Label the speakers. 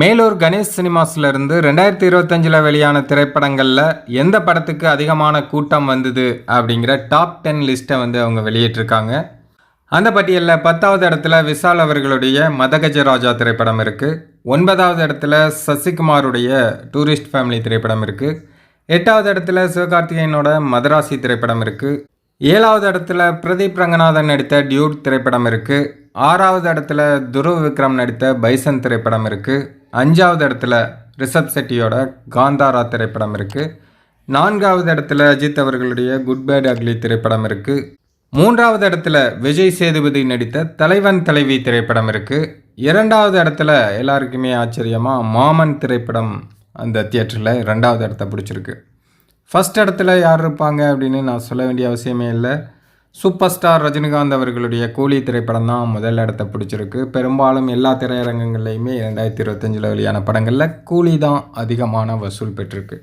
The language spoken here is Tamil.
Speaker 1: மேலூர் கணேஷ் சினிமாஸ்லேருந்து ரெண்டாயிரத்தி இருபத்தஞ்சில் வெளியான திரைப்படங்களில் எந்த படத்துக்கு அதிகமான கூட்டம் வந்தது அப்படிங்கிற டாப் டென் லிஸ்ட்டை வந்து அவங்க வெளியிட்டிருக்காங்க. அந்த பட்டியலில் பத்தாவது இடத்துல விஷால் அவர்களுடைய மதகஜராஜா திரைப்படம் இருக்குது ஒன்பதாவது இடத்துல சசிகுமாருடைய டூரிஸ்ட் ஃபேமிலி திரைப்படம் இருக்குது எட்டாவது இடத்துல சிவகார்த்திகேயனோட மதராசி திரைப்படம் இருக்குது ஏழாவது இடத்துல பிரதீப் ரங்கநாதன் நடித்த டியூட் திரைப்படம் இருக்குது ஆறாவது இடத்துல துருவ் விக்ரம் நடித்த பைசன் திரைப்படம் இருக்குது அஞ்சாவது இடத்துல ரிஷப் செட்டியோட காந்தாரா திரைப்படம் இருக்குது நான்காவது இடத்துல அஜித் அவர்களுடைய குட் பேட் அக்லி திரைப்படம் இருக்குது மூன்றாவது இடத்துல விஜய் சேதுபதி நடித்த தலைவன் தலைவி திரைப்படம் இருக்குது இரண்டாவது இடத்துல எல்லாருக்குமே ஆச்சரியமாக மாமன் திரைப்படம் அந்த தியேட்டரில் ரெண்டாவது இடத்த பிடிச்சிருக்கு. ஃபஸ்ட் இடத்துல யார் இருப்பாங்க அப்படின்னு நான் சொல்ல வேண்டிய அவசியமே இல்லை. சூப்பர் ஸ்டார் ரஜினிகாந்த் அவர்களுடைய கூலி திரைப்படம் தான் முதல் இடத்த பிடிச்சிருக்கு. பெரும்பாலும் எல்லா திரையரங்கங்கள்லையுமே ரெண்டாயிரத்தி இருபத்தஞ்சில் வெளியான படங்களில் கூலி தான் அதிகமான வசூல் பெற்றிருக்கு.